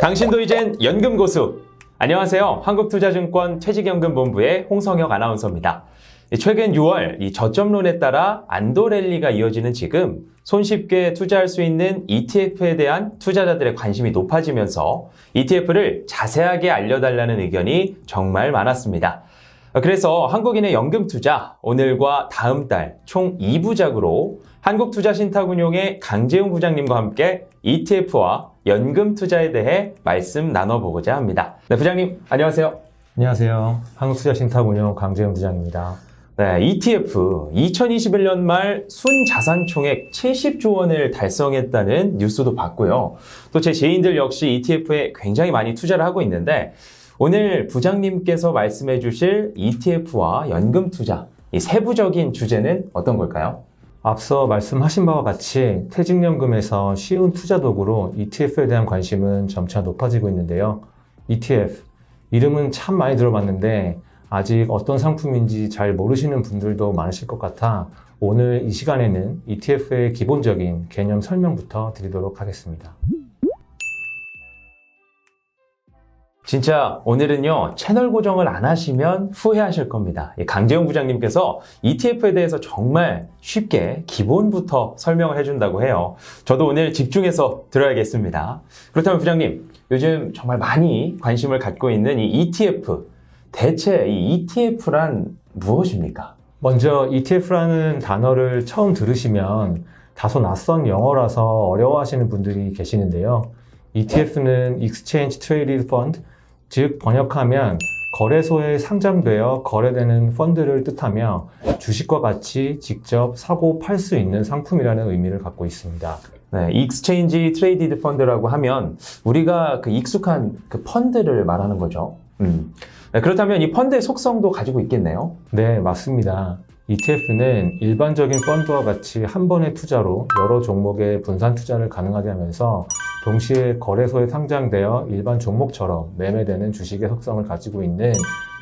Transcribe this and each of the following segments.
당신도 이젠 연금 고수. 안녕하세요. 한국투자증권 퇴직연금본부의 홍성혁 아나운서입니다. 최근 6월 이 저점론에 따라 안도 랠리가 이어지는 지금 손쉽게 투자할 수 있는 ETF에 대한 투자자들의 관심이 높아지면서 ETF를 자세하게 알려달라는 의견이 정말 많았습니다. 그래서 한국인의 연금 투자 오늘과 다음 달 총 2부작으로 한국투자신탁운용의 강재웅 부장님과 함께 ETF와 연금 투자에 대해 말씀 나눠보고자 합니다. 네, 부장님 안녕하세요. 안녕하세요. 한국투자신탁운용 강재영 부장입니다. 네, ETF 2021년 말 순자산 총액 70조 원을 달성했다는 뉴스도 봤고요. 또 제 지인들 역시 ETF에 굉장히 많이 투자를 하고 있는데 오늘 부장님께서 말씀해 주실 ETF와 연금 투자 이 세부적인 주제는 어떤 걸까요? 앞서 말씀하신 바와 같이 퇴직연금에서 쉬운 투자 도구로 ETF에 대한 관심은 점차 높아지고 있는데요. ETF, 이름은 참 많이 들어봤는데 아직 어떤 상품인지 잘 모르시는 분들도 많으실 것 같아 오늘 이 시간에는 ETF의 기본적인 개념 설명부터 드리도록 하겠습니다. 진짜 오늘은요 채널 고정을 안 하시면 후회하실 겁니다. 이 강재용 부장님께서 ETF에 대해서 정말 쉽게 기본부터 설명을 해준다고 해요. 저도 오늘 집중해서 들어야겠습니다. 그렇다면 부장님 요즘 정말 많이 관심을 갖고 있는 이 ETF 대체 이 ETF란 무엇입니까? 먼저 ETF라는 단어를 처음 들으시면 다소 낯선 영어라서 어려워하시는 분들이 계시는데요. ETF는 Exchange Traded Fund, 즉 번역하면 거래소에 상장되어 거래되는 펀드를 뜻하며 주식과 같이 직접 사고 팔 수 있는 상품이라는 의미를 갖고 있습니다. 네, 익스체인지 트레이디드 펀드라고 하면 우리가 그 익숙한 그 펀드를 말하는 거죠. 음. 네, 그렇다면 이 펀드의 속성도 가지고 있겠네요. 네, 맞습니다. ETF는 일반적인 펀드와 같이 한 번의 투자로 여러 종목의 분산 투자를 가능하게 하면서 동시에 거래소에 상장되어 일반 종목처럼 매매되는 주식의 속성을 가지고 있는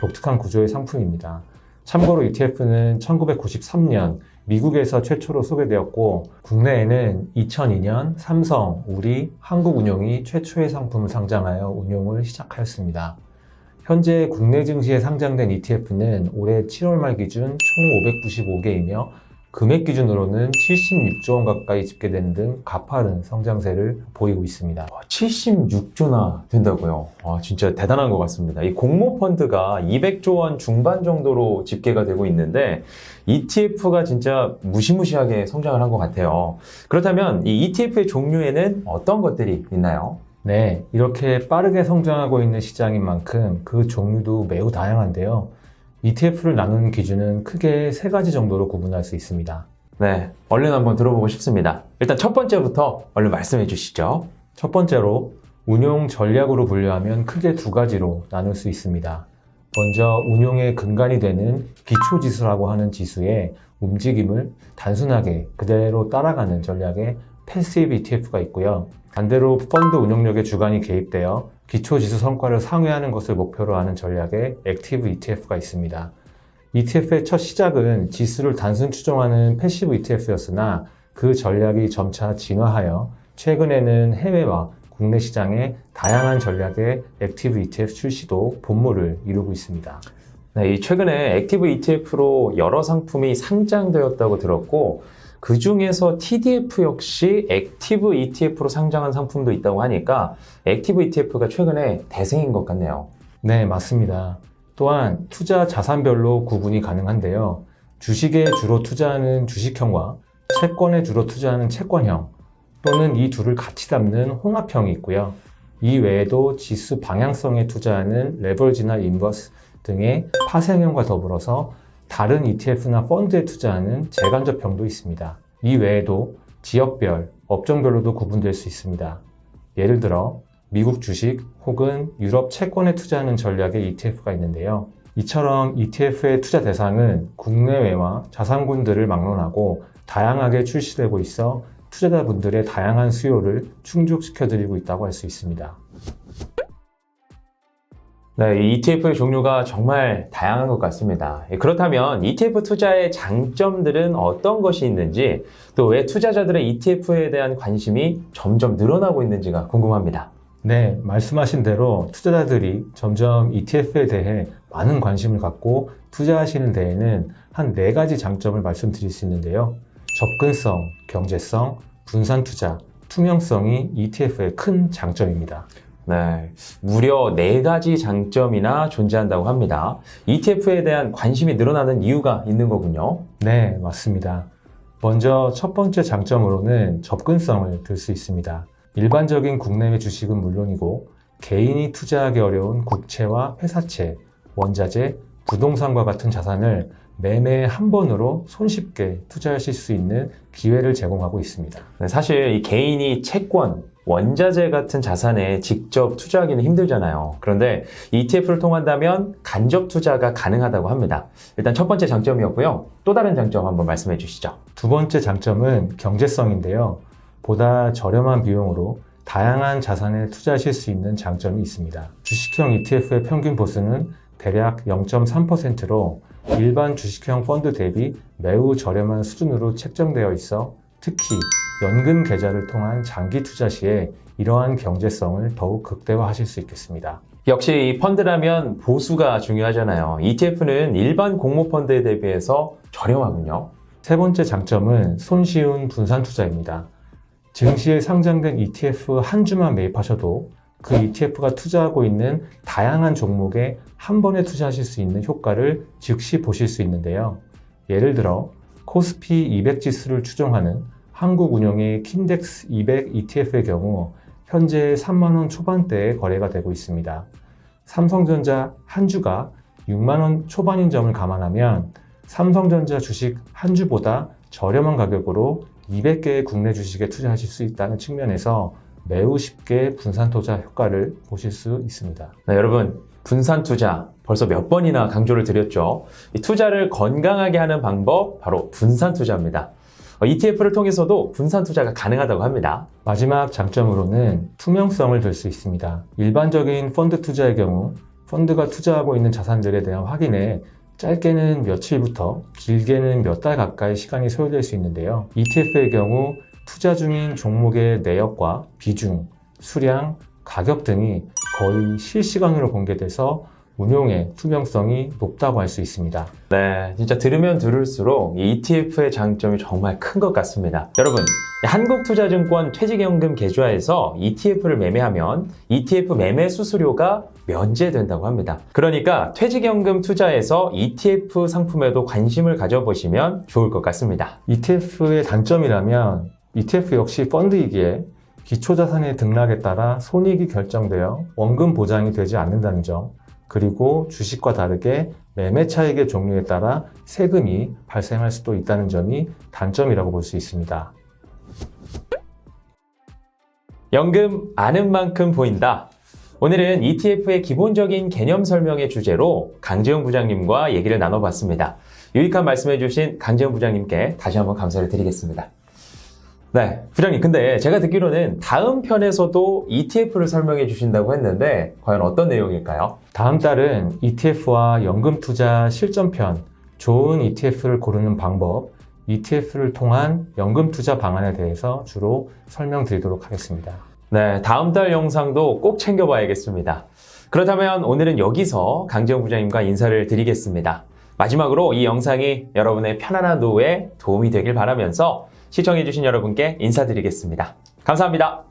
독특한 구조의 상품입니다. 참고로 ETF는 1993년 미국에서 최초로 소개되었고 국내에는 2002년 삼성, 우리, 한국운용이 최초의 상품을 상장하여 운용을 시작하였습니다. 현재 국내 증시에 상장된 ETF는 올해 7월 말 기준 총 595개이며 금액 기준으로는 76조 원 가까이 집계되는 등 가파른 성장세를 보이고 있습니다. 76조나 된다고요. 와, 진짜 대단한 것 같습니다. 이 공모 펀드가 200조 원 중반 정도로 집계가 되고 있는데 ETF가 진짜 무시무시하게 성장을 한 것 같아요. 그렇다면 이 ETF의 종류에는 어떤 것들이 있나요? 네, 이렇게 빠르게 성장하고 있는 시장인 만큼 그 종류도 매우 다양한데요. ETF를 나누는 기준은 크게 세 가지 정도로 구분할 수 있습니다. 네, 얼른 한번 들어보고 싶습니다. 일단 첫 번째부터 얼른 말씀해 주시죠. 첫 번째로 운용 전략으로 분류하면 크게 두 가지로 나눌 수 있습니다. 먼저 운용의 근간이 되는 기초 지수라고 하는 지수의 움직임을 단순하게 그대로 따라가는 전략의 패시브 ETF가 있고요. 반대로 펀드 운용력의 주관이 개입되어 기초 지수 성과를 상회하는 것을 목표로 하는 전략의 액티브 ETF가 있습니다. ETF의 첫 시작은 지수를 단순 추종하는 패시브 ETF였으나 그 전략이 점차 진화하여 최근에는 해외와 국내 시장의 다양한 전략의 액티브 ETF 출시도 본물을 이루고 있습니다. 네, 이 최근에 액티브 ETF로 여러 상품이 상장되었다고 들었고 그 중에서 TDF 역시 액티브 ETF로 상장한 상품도 있다고 하니까 액티브 ETF가 최근에 대세인 것 같네요. 네, 맞습니다. 또한 투자 자산별로 구분이 가능한데요. 주식에 주로 투자하는 주식형과 채권에 주로 투자하는 채권형 또는 이 둘을 같이 담는 홍합형이 있고요. 이 외에도 지수 방향성에 투자하는 레버리지나 인버스 등의 파생형과 더불어서 다른 ETF나 펀드에 투자하는 재간접형도 있습니다. 이 외에도 지역별, 업종별로도 구분될 수 있습니다. 예를 들어 미국 주식 혹은 유럽 채권에 투자하는 전략의 ETF가 있는데요. 이처럼 ETF의 투자 대상은 국내외와 자산군들을 막론하고 다양하게 출시되고 있어 투자자분들의 다양한 수요를 충족시켜드리고 있다고 할 수 있습니다. 네, 이 ETF의 종류가 정말 다양한 것 같습니다. 예, 그렇다면 ETF 투자의 장점들은 어떤 것이 있는지 또 왜 투자자들의 ETF에 대한 관심이 점점 늘어나고 있는지가 궁금합니다. 네, 말씀하신 대로 투자자들이 점점 ETF에 대해 많은 관심을 갖고 투자하시는 데에는 한 네 가지 장점을 말씀드릴 수 있는데요. 접근성, 경제성, 분산 투자, 투명성이 ETF의 큰 장점입니다. 네, 무려 네 가지 장점이나 존재한다고 합니다. ETF에 대한 관심이 늘어나는 이유가 있는 거군요. 네, 맞습니다. 먼저 첫 번째 장점으로는 접근성을 들 수 있습니다. 일반적인 국내외 주식은 물론이고 개인이 투자하기 어려운 국채와 회사채, 원자재, 부동산과 같은 자산을 매매 한 번으로 손쉽게 투자하실 수 있는 기회를 제공하고 있습니다. 네, 사실 이 개인이 채권, 원자재 같은 자산에 직접 투자하기는 힘들잖아요. 그런데 ETF를 통한다면 간접 투자가 가능하다고 합니다. 일단 첫 번째 장점이었고요. 또 다른 장점 한번 말씀해 주시죠. 두 번째 장점은 경제성인데요. 보다 저렴한 비용으로 다양한 자산에 투자하실 수 있는 장점이 있습니다. 주식형 ETF의 평균 보수는 대략 0.3%로 일반 주식형 펀드 대비 매우 저렴한 수준으로 책정되어 있어 특히 연금 계좌를 통한 장기 투자 시에 이러한 경제성을 더욱 극대화하실 수 있겠습니다. 역시 이 펀드라면 보수가 중요하잖아요. ETF는 일반 공모 펀드에 대비해서 저렴하군요. 세 번째 장점은 손쉬운 분산 투자입니다. 증시에 상장된 ETF 한 주만 매입하셔도 그 ETF가 투자하고 있는 다양한 종목에 한 번에 투자하실 수 있는 효과를 즉시 보실 수 있는데요. 예를 들어 코스피 200 지수를 추종하는 한국 운영의 킨덱스 200 ETF의 경우 현재 3만원 초반대에 거래가 되고 있습니다. 삼성전자 한 주가 6만원 초반인 점을 감안하면 삼성전자 주식 한 주보다 저렴한 가격으로 200개의 국내 주식에 투자하실 수 있다는 측면에서 매우 쉽게 분산 투자 효과를 보실 수 있습니다. 네, 여러분 분산 투자 벌써 몇 번이나 강조를 드렸죠. 이 투자를 건강하게 하는 방법 바로 분산 투자입니다. ETF를 통해서도 분산 투자가 가능하다고 합니다. 마지막 장점으로는 투명성을 들수 있습니다. 일반적인 펀드 투자의 경우 펀드가 투자하고 있는 자산들에 대한 확인에 짧게는 며칠부터 길게는 몇 달 가까이 시간이 소요될 수 있는데요. ETF의 경우 투자 중인 종목의 내역과 비중, 수량, 가격 등이 거의 실시간으로 공개돼서 운용의 투명성이 높다고 할 수 있습니다. 네, 진짜 들으면 들을수록 이 ETF의 장점이 정말 큰 것 같습니다. 여러분, 한국투자증권 퇴직연금 계좌에서 ETF를 매매하면 ETF 매매 수수료가 면제된다고 합니다. 그러니까 퇴직연금 투자에서 ETF 상품에도 관심을 가져보시면 좋을 것 같습니다. ETF의 단점이라면 ETF 역시 펀드이기에 기초자산의 등락에 따라 손익이 결정되어 원금 보장이 되지 않는다는 점, 그리고 주식과 다르게 매매 차익의 종류에 따라 세금이 발생할 수도 있다는 점이 단점이라고 볼 수 있습니다. 연금 아는 만큼 보인다. 오늘은 ETF의 기본적인 개념 설명의 주제로 강재훈 부장님과 얘기를 나눠봤습니다. 유익한 말씀해주신 강재훈 부장님께 다시 한번 감사를 드리겠습니다. 네, 부장님. 근데 제가 듣기로는 다음 편에서도 ETF를 설명해 주신다고 했는데 과연 어떤 내용일까요? 다음 달은 ETF와 연금 투자 실전편, 좋은 ETF를 고르는 방법, ETF를 통한 연금 투자 방안에 대해서 주로 설명드리도록 하겠습니다. 네, 다음 달 영상도 꼭 챙겨봐야겠습니다. 그렇다면 오늘은 여기서 강재훈 부장님과 인사를 드리겠습니다. 마지막으로 이 영상이 여러분의 편안한 노후에 도움이 되길 바라면서 시청해주신 여러분께 인사드리겠습니다. 감사합니다.